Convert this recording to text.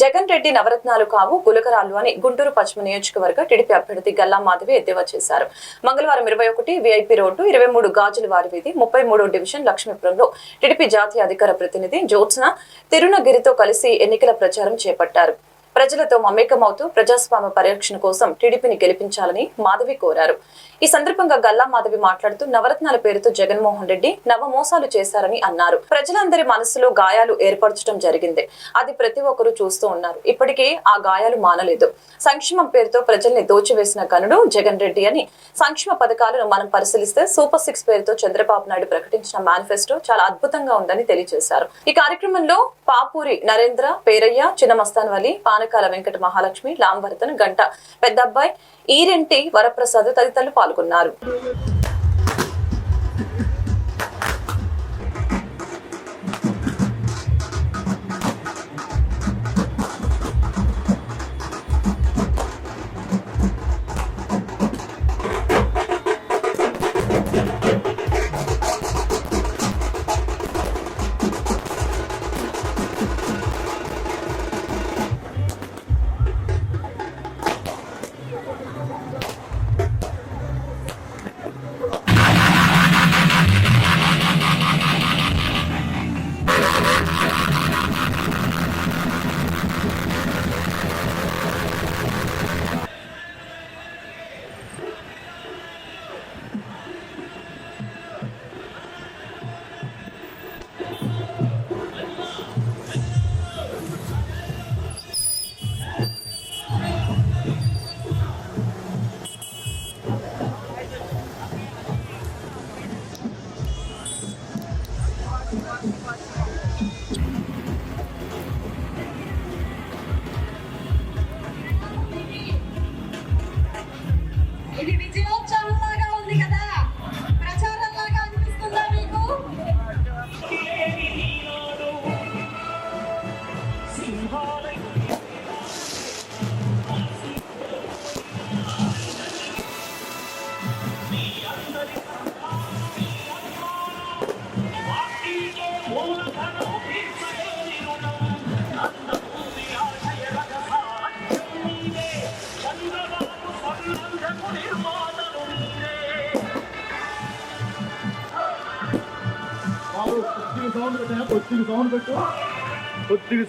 జగన్ రెడ్డి నవరత్నాలు కావు గులకరాలు అని గుంటూరు పశ్చిమ నియోజకవర్గ టీడీపీ అభ్యర్థి గల్లా మాధవి ఎద్దేవా చేశారు. మంగళవారం ఇరవై ఒకటి విఐపి రోడ్డు ఇరవై మూడు గాజుల వారి వీధి ముప్పై మూడో డివిజన్ లక్ష్మీపురంలో టీడీపీ జాతీయ అధికార ప్రతినిధి జ్యోత్స్న తిరునగిరితో కలిసి ఎన్నికల ప్రచారం చేపట్టారు. ప్రజలతో మమేకమవుతూ ప్రజాస్వామ్య పరిరక్షణ కోసం టీడీపీని గెలిపించాలని మాధవి కోరారు. ఈ సందర్భంగా గల్లా మాధవి మాట్లాడుతూ నవరత్నాల పేరుతో జగన్మోహన్ రెడ్డి నవమోసాలు చేశారని అన్నారు. ప్రజలందరి మనసులో గాయాలు ఏర్పరచడం జరిగింది. అది ప్రతి ఒక్కరూ చూస్తూ ఉన్నారు. ఇప్పటికే ఆ గాయాలు మానలేదు. సంక్షేమం పేరుతో ప్రజల్ని దోచివేసిన గనుడు జగన్ రెడ్డి అని సంక్షేమ పథకాలను మనం పరిశీలిస్తే సూపర్ సిక్స్ పేరుతో చంద్రబాబు నాయుడు ప్రకటించిన మేనిఫెస్టో చాలా అద్భుతంగా ఉందని తెలియజేశారు. ఈ కార్యక్రమంలో పాపూరి నరేంద్ర పేరయ్య చిన్న మస్తాన్ వలి పానకాల వెంకట మహాలక్ష్మి లాంబర్తన్ గంట. పెద్దబ్బాయి ఈరెంటి వరప్రసాద్ తదితరులు పాల్గొన్నారు. साउंड बेटा कुर्सी की साउंड